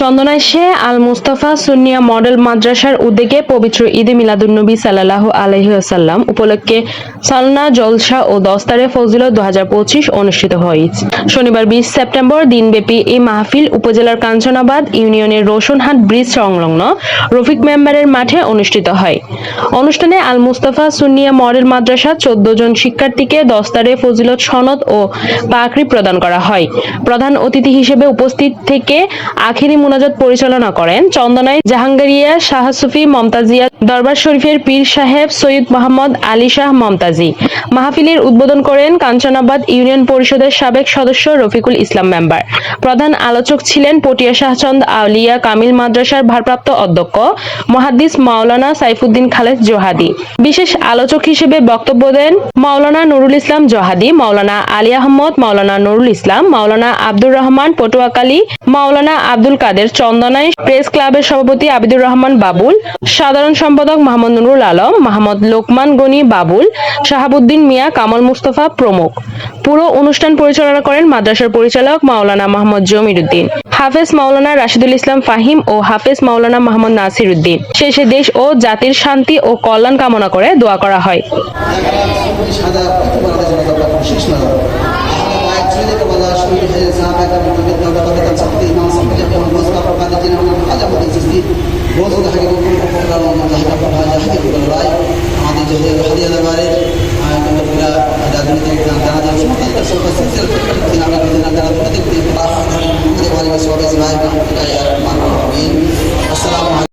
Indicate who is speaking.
Speaker 1: চন্দনায় সে আল মুস্তাফা সুন্নিয়া মডেল মাদ্রাসার উদ্যোগে পবিত্র ঈদে মিলাদুন্নবী সাল্লাল্লাহু আলাইহি ওয়াসাল্লাম উপলক্ষে সালনা, জলসা ও দস্তারে ফজিলত দু অনুষ্ঠিত হয়েছে শনিবার বিশ সেপ্টেম্বর দিনব্যাপী এই মাহফিল উপজেলার কাঞ্চনাবাদ ইউনিয়নের রোশনহাট ব্রিজ সংলগ্ন রফিক মেম্বারের মাঠে অনুষ্ঠিত হয়। অনুষ্ঠানে আল মুস্তাফা সুন্নিয়া মডেল মাদ্রাসা চোদ্দ জন শিক্ষার্থীকে দস্তারে ফজিলত সনদ ও পাকড়ি প্রদান করা হয়। প্রধান অতিথি হিসেবে উপস্থিত থেকে আখেরি মুনাজাত পরিচালনা করেন চন্দনাই জাহাঙ্গারিয়া, শাহ সুফি মমতাজিয়া, দরবার শরীফের পীর সাহেব সৈয়দ মোহাম্মদ আলী শাহ মমতাজি। মাহফিলের উদ্বোধন করেন কাঞ্চনাবাদ ইউনিয়ন পরিষদের সাবেক সদস্য রফিকুল ইসলাম মেম্বার। প্রধান আলোচক ছিলেন পটিয়া শাহচন্দ আউলিয়া কামিল মাদ্রাসার ভারপ্রাপ্ত অধ্যক্ষ মহাদ্দিস মাওলানা সাইফুদ্দিন খালেদ জোহাদি। বিশেষ আলোচক হিসেবে বক্তব্য দেন মাওলানা নুরুল ইসলাম জোহাদি, মাওলানা আলী আহমদ, মাওলানা নুরুল ইসলাম, মাওলানা আব্দুর রহমান পটুয়াকালী মাওলানা আব্দুল কাদের। তাদের চন্দনায় প্রেস ক্লাবের সভাপতি আবিদুর রহমান বাবুল, সাধারণ সম্পাদক মোহাম্মদ নুরুল আলম মোহাম্মদ লোকমান গনি বাবুল, শাহাবুদ্দিন মিয়া, কামাল মুস্তফা প্রমুখ। পুরো অনুষ্ঠান পরিচালনা করেন মাদ্রাসার পরিচালক মাওলানা মোহাম্মদ জমিরুদ্দিন, হাফেজ মাওলানা রাশিদুল ইসলাম ফাহিম ও হাফেজ মাওলানা মোহাম্মদ নাসির উদ্দিন শেষে দেশ ও জাতির শান্তি ও কল্যাণ কামনা করে দোয়া করা হয়।
Speaker 2: ಸ್ವಲ್ಪ ಸಿಲ್ಸಿಲ್ ನಂತರ ಪ್ರತಿಕ್ರಿಯೆ ವಾಲಿಬಾಲ್ ಸೋರೇಜ್ ನಾಯಕ ಅಸ್ಸಲಾಮ